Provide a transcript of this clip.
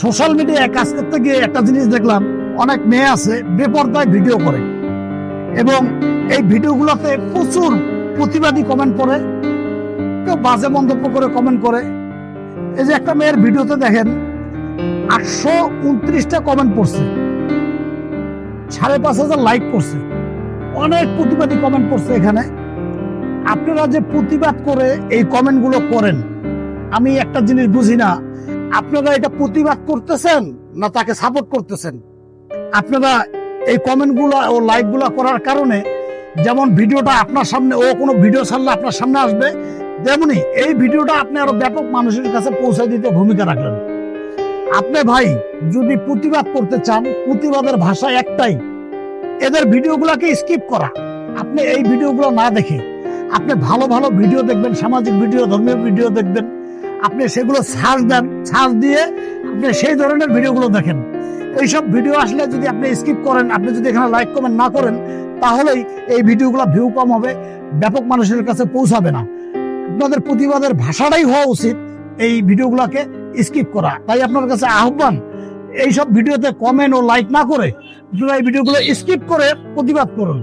Social মিডিয়ায় কাজ করতে গিয়ে একটা জিনিস দেখলাম, অনেক মেয়ে আছে বেপরদায় ভিডিও করে। এবং এই ভিডিওগুলোতে প্রচুর প্রতিবাদী কমেন্ট করে কেউ বাজে মন্তব্য করে কমেন্ট করে। এই যে একটা মেয়ের ভিডিওতে দেখেন, আটশো উনত্রিশটা কমেন্ট পড়ছে, সাড়ে পাঁচ হাজার লাইক করছে অনেক প্রতিবাদী কমেন্ট করছে এখানে। আপনারা যে প্রতিবাদ করে এই কমেন্টগুলো করেন, আমি একটা জিনিস বুঝি না আপনারা এটা প্রতিবাদ করতেছেন না তাকে সাপোর্ট করতেছেন? আপনারা এই কমেন্টগুলো ও লাইকগুলো করার কারণে যেমন ভিডিওটা আপনার সামনে ও কোনো ভিডিও ছাড়লে আপনার সামনে আসবে, তেমনি এই ভিডিওটা আপনি আরও ব্যাপক মানুষের কাছে পৌঁছে দিতে ভূমিকা রাখলেন। আপনি ভাই যদি প্রতিবাদ করতে চান, প্রতিবাদের ভাষা একটাই, এদের ভিডিওগুলোকে স্কিপ করা। আপনি এই ভিডিওগুলো না দেখে, আপনি ভালো ভালো ভিডিও দেখবেন, সামাজিক ভিডিও ধর্মীয় ভিডিও দেখবেন আপনি সেগুলো সার্চ দেন, সার্চ দিয়ে আপনি সেই ধরনের ভিডিওগুলো দেখেন। এইসব ভিডিও আসলে যদি আপনি স্কিপ করেন, আপনি যদি এখানে লাইক কমেন্ট না করেন, তাহলেই এই ভিডিওগুলো ভিউ কম হবে, ব্যাপক মানুষের কাছে পৌঁছাবে না। আপনাদের প্রতিবাদের ভাষাটাই হওয়া উচিত এই ভিডিওগুলোকে স্কিপ করা। তাই আপনার কাছে আহ্বান, এইসব ভিডিওতে কমেন্ট ও লাইক না করে আপনারা এই ভিডিওগুলো স্কিপ করে প্রতিবাদ করুন।